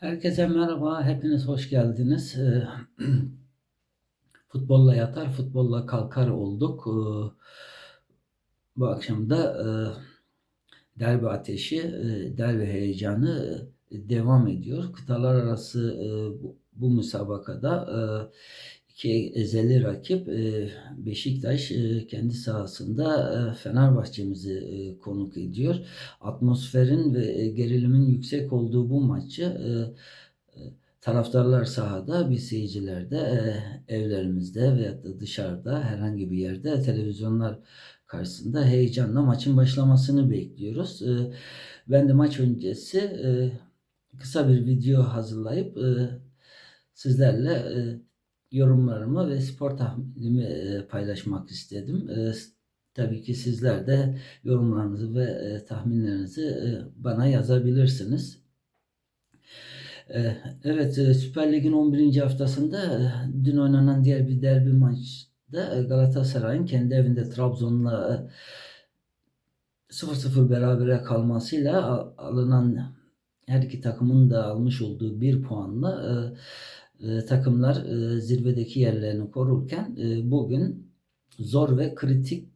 Herkese merhaba, hepiniz hoş geldiniz. Eee, Futbolla yatar, futbolla kalkar olduk. Eee, Bu akşam da eee, derbi ateşi, eee, derbi heyecanı eee, devam ediyor. Kıtalar arası bu müsabakada iki ezeli rakip eee, Beşiktaş eee, kendi sahasında eee, Fenerbahçe'mizi konuk ediyor. Atmosferin ve e, gerilimin yüksek olduğu bu maçı e, taraftarlar sahada, biz seyirciler de evlerimizde veyahut da dışarıda herhangi bir yerde televizyonlar karşısında heyecanla maçın başlamasını bekliyoruz. Ben de maç öncesi kısa bir video hazırlayıp sizlerle yorumlarımı ve spor tahminimi eee, paylaşmak istedim. Eee, tabii ki sizler de yorumlarınızı ve eee, tahminlerinizi bana yazabilirsiniz. Evet, Süper Lig'in 11. haftasında dün oynanan diğer bir derbi maçta Galatasaray'ın kendi evinde Trabzon'la eee, 0-0 berabere kalmasıyla alınan her iki takımın da almış olduğu bir puanla takımlar eee, zirvedeki yerlerini korurken eee, bugün zor ve kritik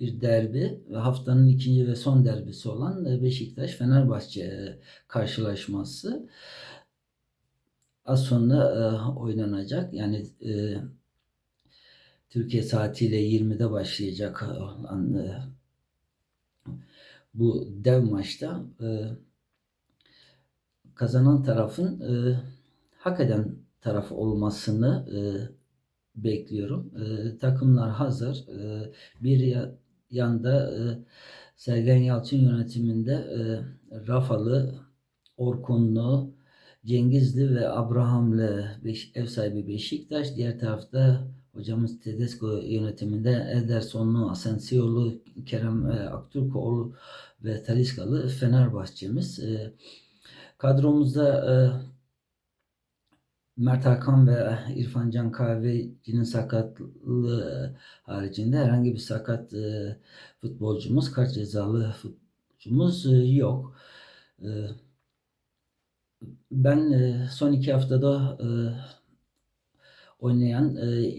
bir derbi ve haftanın ikinci ve son derbisi olan Beşiktaş-Fenerbahçe karşılaşması az sonra oynanacak. Yani Türkiye saatiyle 20'de başlayacak olan bu dev maçta kazanan tarafın hak eden taraf olmasını eee, bekliyorum. Eee, takımlar hazır. Eee, bir ya- yanda eee, Sergen Yalçın yönetiminde eee, Rafalı, Orkunlu, Cengizli ve Abraham'lı Beş- ev sahibi Beşiktaş. Diğer tarafta hocamız Tedesco yönetiminde Edersonlu, Asensio'lu, Kerem e, Aktürkoğlu ve Taliscalı Fenerbahçe'miz. E, kadromuzda e, Mert Hakan ve İrfan Can Kahveci'nin sakatlığı haricinde herhangi bir sakat e, futbolcumuz, kart cezalı futbolcumuz e, yok. E, ben son iki haftada oynayan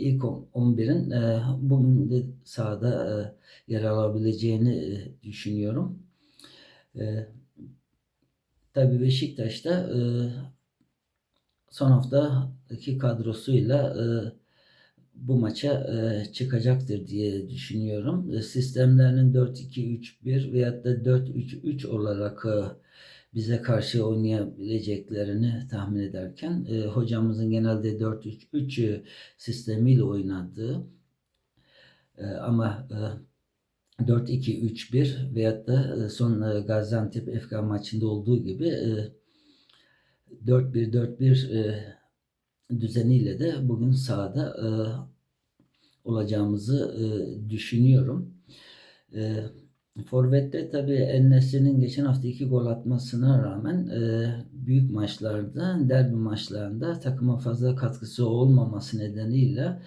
ilk on- 11'in e, bugün de sahada e, yer alabileceğini düşünüyorum. Tabii Beşiktaş'ta son haftaki kadrosuyla e, bu maça e, çıkacaktır diye düşünüyorum. E, sistemlerinin 4-2-3-1 veyahut da 4-3-3 olarak e, bize karşı oynayabileceklerini tahmin ederken e, hocamızın genelde 4-3-3 sistemiyle oynadığı e, ama e, 4-2-3-1 veyahut da e, son e, Gaziantep Efkan maçında olduğu gibi e, 4-1-4-1 e, düzeniyle de bugün sahada e, olacağımızı e, düşünüyorum. E, Forvet'te tabii En-Nesyri'nin geçen hafta iki gol atmasına rağmen e, büyük maçlarda, derbi maçlarında takıma fazla katkısı olmaması nedeniyle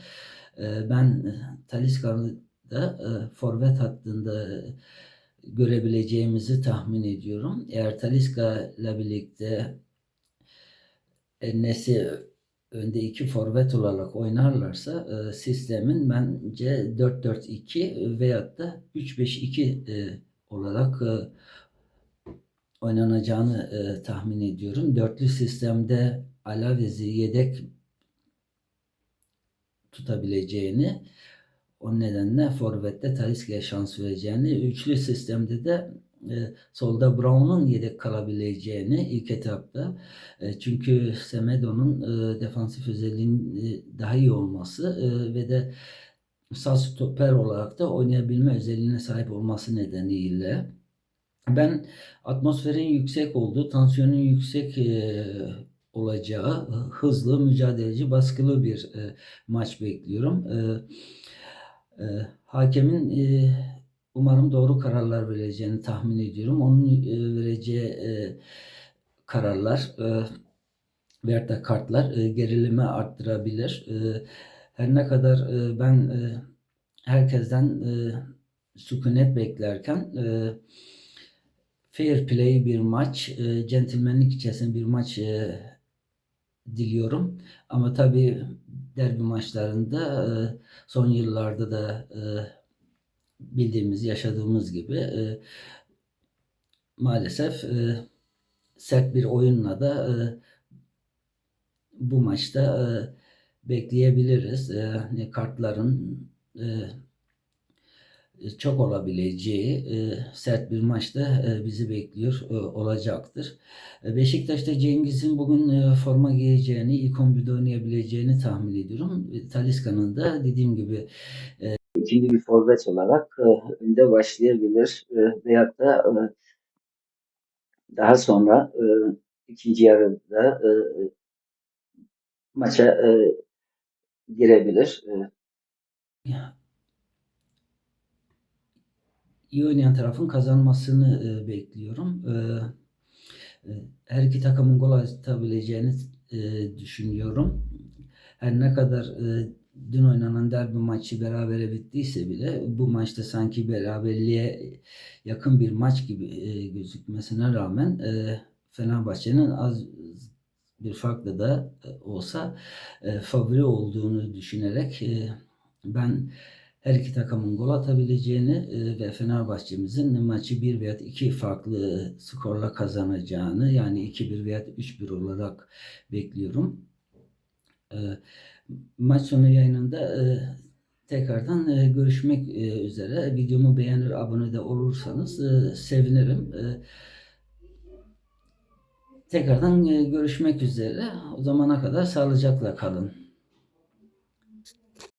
e, ben Talisca'nı da e, forvet hattında görebileceğimizi tahmin ediyorum. Eğer Talisca ile birlikte Enes'i önde iki forvet olarak oynarlarsa e, sistemin bence 4-4-2 veyahut da 3-5-2 e, olarak e, oynanacağını tahmin ediyorum. Dörtlü sistemde Alavez'i yedek tutabileceğini o nedenle forvette Talisca'ya şans vereceğini, üçlü sistemde de solda Brown'un yedek kalabileceğini ilk etapta e, çünkü Semedo'nun e, defansif özelliğinin e, daha iyi olması e, ve de sağ stoper olarak da oynayabilme özelliğine sahip olması nedeniyle ben atmosferin yüksek olduğu, tansiyonun yüksek olacağı, hızlı, mücadeleci, baskılı bir maç bekliyorum. Hakemin umarım doğru kararlar vereceğini tahmin ediyorum. Onun e, vereceği e, kararlar e, da kartlar e, gerilimi arttırabilir. E, her ne kadar ben herkesten e, sükunet beklerken fair play bir maç, e, centilmenlik içerisinde bir maç diliyorum. Ama tabii derbi maçlarında son yıllarda da bildiğimiz, yaşadığımız gibi e, maalesef e, sert bir oyunla da e, bu maçta e, bekleyebiliriz. E, hani kartların e, çok olabileceği e, sert bir maçta e, bizi bekliyor e, olacaktır. E, Beşiktaş'ta Cengiz'in bugün e, forma giyeceğini, ilk 11'de oynayabileceğini tahmin ediyorum. E, Talisca'nın da dediğim gibi e, ikinci bir forvet olarak e, önde başlayabilir e, veyahut da e, daha sonra e, ikinci yarıda maça girebilir. İyi oynayan tarafın kazanmasını bekliyorum. Her iki takımın gol atabileceğini düşünüyorum. Her ne kadar dün oynanan derbi maçı berabere bittiyse bile bu maçta sanki beraberliğe yakın bir maç gibi e, gözükmesine rağmen e, Fenerbahçe'nin az bir farklı da e, olsa e, favori olduğunu düşünerek e, ben her iki takımın gol atabileceğini e, ve Fenerbahçe'mizin maçı 1 veya 2 farklı skorla kazanacağını yani 2-1 veya 3-1 olarak bekliyorum. E, maç sonu yayınında e, tekrardan e, görüşmek e, üzere. Videomu beğenir, abone de olursanız sevinirim. Tekrardan görüşmek üzere. O zamana kadar sağlıcakla kalın.